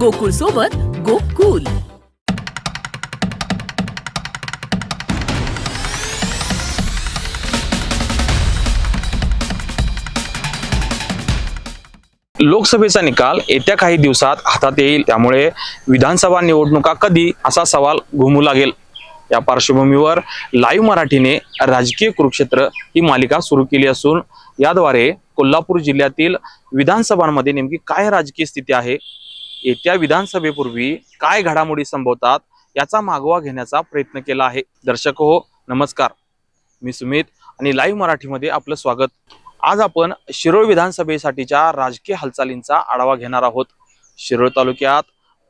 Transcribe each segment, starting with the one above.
गोकुळ सोबत गोकुल. लोकसभेचा निकाल येत्या काही दिवसात हातात येईल. त्यामुळे विधानसभा निवडणुका कधी असा सवाल घुमू लागेल. या पार्श्वभूमीवर लाईव्ह मराठीने राजकीय कुरुक्षेत्र ही मालिका सुरू केली असून याद्वारे कोल्हापूर जिल्ह्यातील विधानसभांमध्ये नेमकी काय राजकीय स्थिती आहे येत्या विधानसभेपूर्वी काय घडामोडी संभवतात याचा मागोवा घेण्याचा प्रयत्न केला आहे. दर्शक हो नमस्कार. मी सुमित आणि लाईव्ह मराठीमध्ये आपलं स्वागत. आज आपण शिरोळ विधानसभेसाठीच्या राजकीय हालचालींचा आढावा घेणार आहोत. शिरोळ तालुक्यात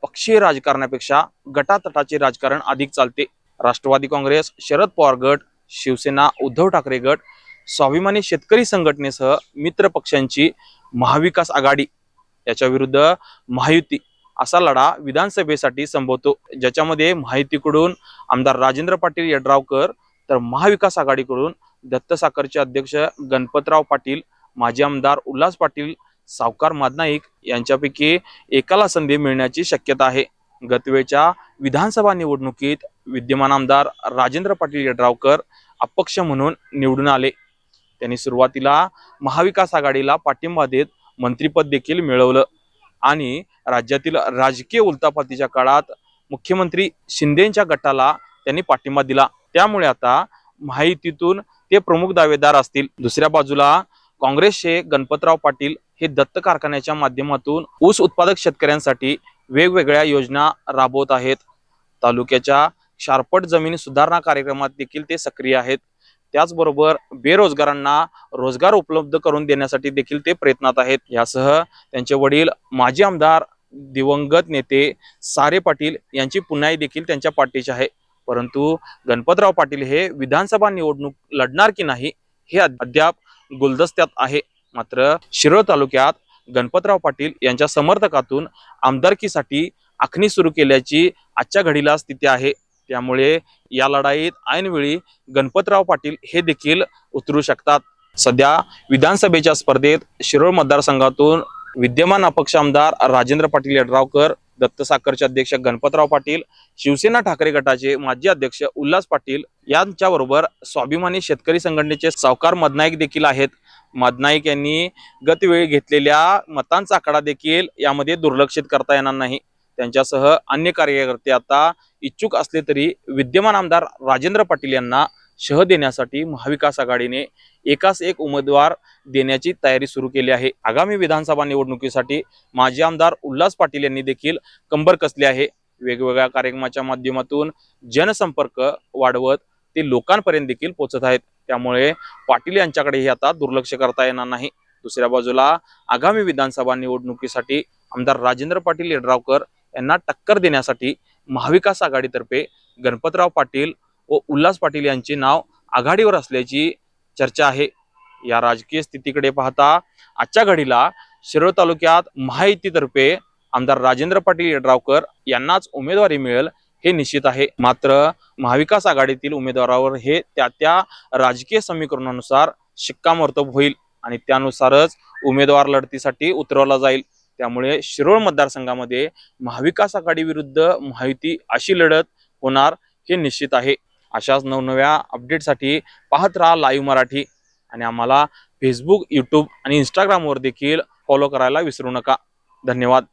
पक्षीय राजकारणापेक्षा गटातटाचे राजकारण अधिक चालते. राष्ट्रवादी काँग्रेस शरद पवार गट शिवसेना उद्धव ठाकरे गट स्वाभिमानी शेतकरी संघटनेसह मित्र पक्षांची महाविकास आघाडी याच्या विरुद्ध महायुती असा लढा विधानसभेसाठी संभवतो. ज्याच्यामध्ये महायुतीकडून आमदार राजेंद्र पाटील यड्रावकर तर महाविकास आघाडीकडून दत्त साखरचे अध्यक्ष गणपतराव पाटील माजी आमदार उल्हास पाटील सावकार मादनाईक यांच्यापैकी एकाला संधी मिळण्याची शक्यता आहे. गतवेळच्या विधानसभा निवडणुकीत विद्यमान आमदार राजेंद्र पाटील यड्रावकर अपक्ष म्हणून निवडून आले. त्यांनी सुरुवातीला महाविकास आघाडीला पाठिंबा देत मंत्रीपद देखील मिळवलं. आणि राज्यातील राजकीय उलथापातीच्या काळात मुख्यमंत्री शिंदेच्या गटाला त्यांनी पाठिंबा दिला. त्यामुळे आता माहितीतून ते प्रमुख दावेदार असतील. दुसऱ्या बाजूला काँग्रेसचे गणपतराव पाटील हे दत्त कारखान्याच्या माध्यमातून ऊस उत्पादक शेतकऱ्यांसाठी वेगवेगळ्या योजना राबवत आहेत. तालुक्याच्या शारपट जमीन सुधारणा कार्यक्रमात देखील ते सक्रिय आहेत. त्याचबरोबर बेरोजगारांना रोजगार उपलब्ध करून देण्यासाठी देखील ते प्रयत्नात आहेत. यासह त्यांचे वडील माजी आमदार दिवंगत नेते सारे पाटील यांची पुन्हाही देखील त्यांच्या पाठीची आहे. परंतु गणपतराव पाटील हे विधानसभा निवडणूक लढणार की नाही हे अद्याप गुलदस्त्यात आहे. मात्र शिरोळ तालुक्यात गणपतराव पाटील यांच्या समर्थकातून आमदारकीसाठी आखणी सुरू केल्याची आजच्या घडीला स्थिती आहे. त्यामुळे या लढाईत ऐनवेळी गणपतराव पाटील हे देखील उतरू शकतात. सध्या विधानसभेच्या स्पर्धेत शिरोळ मतदारसंघातून विद्यमान अपक्ष आमदार राजेंद्र पाटील यड्रावकर दत्त साखरचे अध्यक्ष गणपतराव पाटील शिवसेना ठाकरे गटाचे माजी अध्यक्ष उल्हास पाटील यांच्याबरोबर स्वाभिमानी शेतकरी संघटनेचे सावकार मदनाईक देखील आहेत. मदनाईक यांनी गतवेळी घेतलेल्या मतांचा आकडा देखील यामध्ये दुर्लक्षित करता येणार नाही. त्यांच्यासह अन्य कार्यकर्ते आता इच्छुक असले तरी विद्यमान आमदार राजेंद्र पाटील यांना शह देण्यासाठी महाविकास आघाडीने एकास एक उमेदवार देण्याची तयारी सुरू केली आहे. आगामी विधानसभा निवडणुकीसाठी माजी आमदार उल्हास पाटील यांनी देखील कंबर कसले आहे. वेगवेगळ्या कार्यक्रमाच्या माध्यमातून जनसंपर्क वाढवत ते लोकांपर्यंत देखील पोहोचत आहेत. त्यामुळे पाटील यांच्याकडेही आता दुर्लक्ष करता येणार नाही. दुसऱ्या बाजूला आगामी विधानसभा निवडणुकीसाठी आमदार राजेंद्र पाटील यड्रावकर यांना टक्कर देण्यासाठी महाविकास आघाडीतर्फे गणपतराव पाटील व उल्हास पाटील यांचे नाव आघाडीवर असल्याची चर्चा आहे. या राजकीय स्थितीकडे पाहता आजच्या घडीला शिरोळ तालुक्यात महायुतीतर्फे आमदार राजेंद्र पाटील यड्रावकर यांनाच उमेदवारी मिळेल हे निश्चित आहे. मात्र महाविकास आघाडीतील उमेदवारावर हे त्या त्या राजकीय समीकरणानुसार शिक्कामोर्तब होईल आणि त्यानुसारच उमेदवार लढतीसाठी उतरवला जाईल. त्यामुळे शिरोळ मतदारसंघामध्ये महाविकास आघाडी विरुद्ध महायुती अशी लढत होणार हे निश्चित आहे. अशाच नवनव्या अपडेटसाठी पाहत राहा लाईव्ह मराठी आणि आम्हाला फेसबुक यूट्यूब आणि इंस्टाग्रामवर देखील फॉलो करायला विसरू नका. धन्यवाद.